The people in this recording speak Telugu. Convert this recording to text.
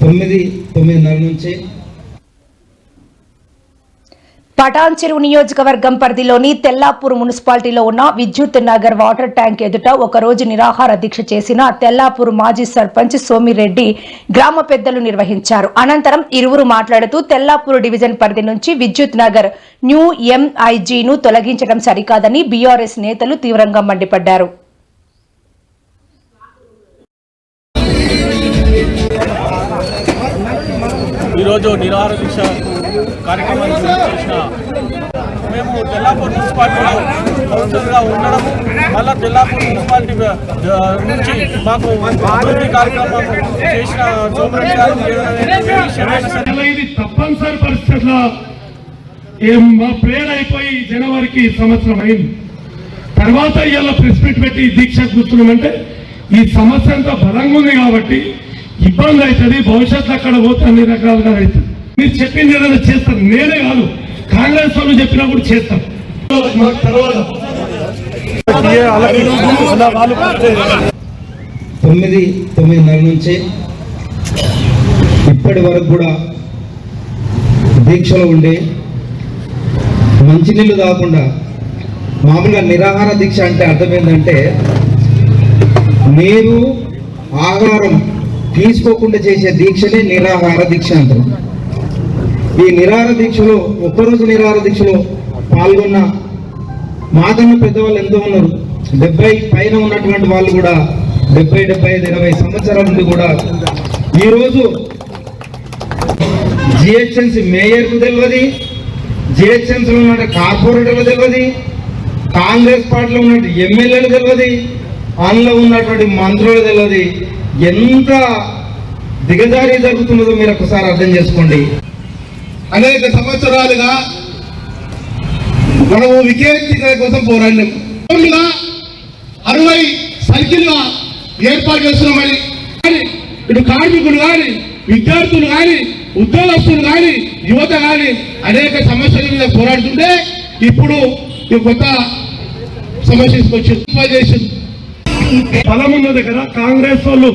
తొమ్మిది తొమ్మిదిన్నర నుంచి. పటాన్ చెరువు నియోజకవర్గం పరిధిలోని తెల్లాపూర్ మున్సిపాలిటీలో ఉన్న విద్యుత్ నగర్ వాటర్ ట్యాంక్ ఎదుట ఒక రోజు నిరాహార దీక్ష చేసిన తెల్లాపూర్ మాజీ సర్పంచ్ సోమిరెడ్డి గ్రామ పెద్దలు నిర్వహించారు. అనంతరం ఇరువురు మాట్లాడుతూ తెల్లాపూర్ డివిజన్ పరిధి నుంచి విద్యుత్ నగర్ న్యూ ఎంఐజీను తొలగించడం సరికాదని బీఆర్ఎస్ నేతలు తీవ్రంగా మండిపడ్డారు. ఈరోజు నిరాహార దీక్ష కార్యక్రమాన్ని చేసిన మేము తెల్లాపూర్ మున్సిపాలిటీలో కౌన్సిలర్గా ఉండడం మళ్ళీ తెల్లాపూర్ మున్సిపాలిటీ నుంచి మాకు అభివృద్ధి కార్యక్రమం చేసిన సోమరెడ్డి గారు ఇది తప్పనిసరి పరిస్థితుల్లో ఏం మా ప్రేరణ అయిపోయి జనవరికి సంవత్సరం అయింది. తర్వాత ఇలా ప్రెస్ మీట్ పెట్టి దీక్ష కూర్చున్నామంటే ఈ సమస్య అంతా బలంగా ఉంది కాబట్టి ఇబ్బంది అవుతుంది భవిష్యత్తులో అక్కడ పోతే అన్ని రకాలుగా అవుతుంది. మీరు చెప్పింది ఏదైనా చేస్తారు నేనే కాదు కాంగ్రెస్ వాళ్ళు చెప్పినప్పుడు చేస్తాం. తర్వాత తొమ్మిది తొమ్మిదిన్నర నుంచి ఇప్పటి వరకు కూడా దీక్షలో ఉండి మంచినీళ్ళు కాకుండా మామూలుగా నిరాహార దీక్ష అంటే అర్థం ఏంటంటే నీరు ఆహారం తీసుకోకుండా చేసే దీక్షనే నిరాహార దీక్ష అంటారు. ఈ నిరాహార దీక్షలో ఒక్కరోజు నిరాహార దీక్షలో పాల్గొన్న మాకన్నా పెద్దవాళ్ళు ఎంతో ఉన్నారు. డెబ్బై పైన ఉన్నటువంటి వాళ్ళు కూడా డెబ్బై డెబ్బై ఐదు ఇరవై సంవత్సరాల నుండి కూడా ఈరోజు జిహెచ్ఎంసీ మేయర్కు తెలియదు జిహెచ్ఎంసీలో ఉన్న కార్పొరేటర్లు తెలియదు కాంగ్రెస్ పార్టీలో ఉన్న ఎమ్మెల్యేలు తెలియదు అందులో ఉన్నటువంటి మంత్రులు తెలియదు ఎంత దిగజారి జరుగుతున్నదో మీరు ఒకసారి అర్థం చేసుకోండి. అనేక సంవత్సరాలుగా మనము వికేంద్రీకరణ కోసం పోరాడినాం. అరవై సర్కిల్గా ఏర్పాటు చేస్తున్నామని కానీ ఇటు కార్మికులు కానీ విద్యార్థులు కానీ ఉద్యోగస్తులు కానీ యువత కానీ అనేక సమస్యల మీద పోరాడుతుంటే ఇప్పుడు ఈ కొత్త సమస్య తీసుకొచ్చి బలమున్న దగ్గర కాంగ్రెస్ వాళ్ళు